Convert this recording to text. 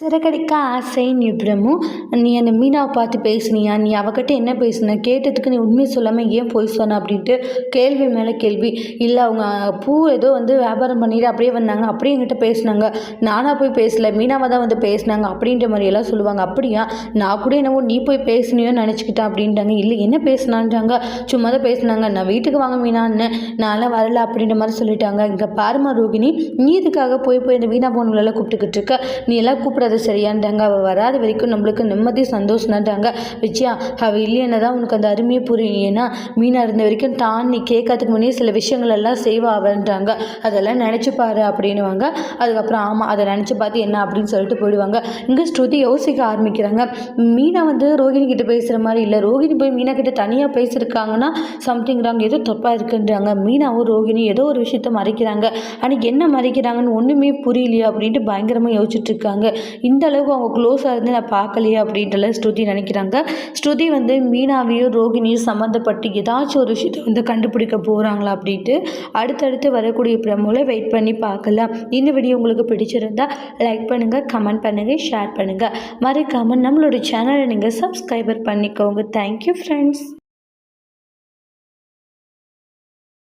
சிறகடிக்க ஆசை நிபுணமும் நீ அந்த மீனாவை பார்த்து பேசுனியா? நீ அவகிட்ட என்ன பேசுன? கேட்டதுக்கு நீ உண்மையை சொல்லாமல் ஏன் போய் சொன்ன அப்படின்ட்டு கேள்வி மேலே கேள்வி. இல்லை அவங்க பூ ஏதோ வந்து வியாபாரம் பண்ணிட்டு அப்படியே வந்தாங்க. அப்படியே என்கிட்ட பேசினாங்க. நானாக போய் பேசல. மீனாவை தான் வந்து பேசினாங்க அப்படின்ற மாதிரியெல்லாம் சொல்லுவாங்க. அப்படியா? நான் கூட என்னவோ நீ போய் பேசுனியோன்னு நினச்சிக்கிட்டேன் அப்படின்ட்டாங்க. இல்லை என்ன பேசினான்றாங்க சும்மா தான் பேசினாங்க. நான் வீட்டுக்கு வாங்க மீனான்னு. நான்லாம் வரல அப்படின்ற மாதிரி சொல்லிட்டாங்க. இங்கே பாருமா ரோகிணி. நீ இதுக்காக போய் போய் இந்த வீணா போனவங்களெல்லாம் கூப்பிட்டுக்கிட்டு இருக்க? நீ எல்லாம் கூப்பிடாத சரியான்றாங்க அவள் வராத வரைக்கும் நம்மளுக்கு நிம்மதி சந்தோஷம்தான்றாங்க விஜயா அவள் இல்லைன்னா தான் உனக்கு அந்த அருமையை புரியும். ஏன்னா மீனாக இருந்த வரைக்கும் தான் நீ கேட்கறதுக்கு முன்னே சில விஷயங்கள் எல்லாம் செய்வா அவன்றாங்க அதெல்லாம் நினச்சி பாரு அப்படின்னுவாங்க. அதுக்கப்புறம் ஆமாம் அதை நினச்சி பார்த்து என்ன அப்படின்னு சொல்லிட்டு போயிடுவாங்க. இங்கே ஸ்ருதி யோசிக்க ஆரம்பிக்கிறாங்க. மீனா வந்து ரோகிணி கிட்ட பேசுகிற மாதிரி இல்லை. ரோகிணி போய் மீனா கிட்ட தனியாக பேசியிருக்காங்கன்னா சம்திங் ராங் ஏதோ தப்பாக இருக்குன்றாங்க. மீனாவும் ரோகிணி ஏதோ ஒரு விஷயத்த மறைக்கிறாங்க. ஆனால் என்ன மறைக்கிறாங்கன்னு ஒன்றுமே புரியலையா அப்படின்ட்டு பயங்கரமாக யோசிச்சுட்டு இருக்காங்க. இந்த அளவுக்கு அவங்க க்ளோஸாக இருந்து நான் பார்க்கலையே அப்படின்றல ஸ்ருதி நினைக்கிறாங்க. ஸ்ருதி வந்து மீனாவையும் ரோகிணியும் சம்மந்தப்பட்டு ஏதாச்சும் ஒரு விஷயத்தை வந்து கண்டுபிடிக்க போகிறாங்களா அப்படின்ட்டு அடுத்தடுத்து வரக்கூடிய பிரமோவில் வெயிட் பண்ணி பார்க்கலாம். இந்த வீடியோ உங்களுக்கு பிடிச்சிருந்தா லைக் பண்ணுங்கள் கமெண்ட் பண்ணுங்கள் ஷேர் பண்ணுங்கள் மறக்காமல் நம்மளோட சேனலை நீங்கள் சப்ஸ்கிரைபர் பண்ணிக்கோங்க. Thank you friends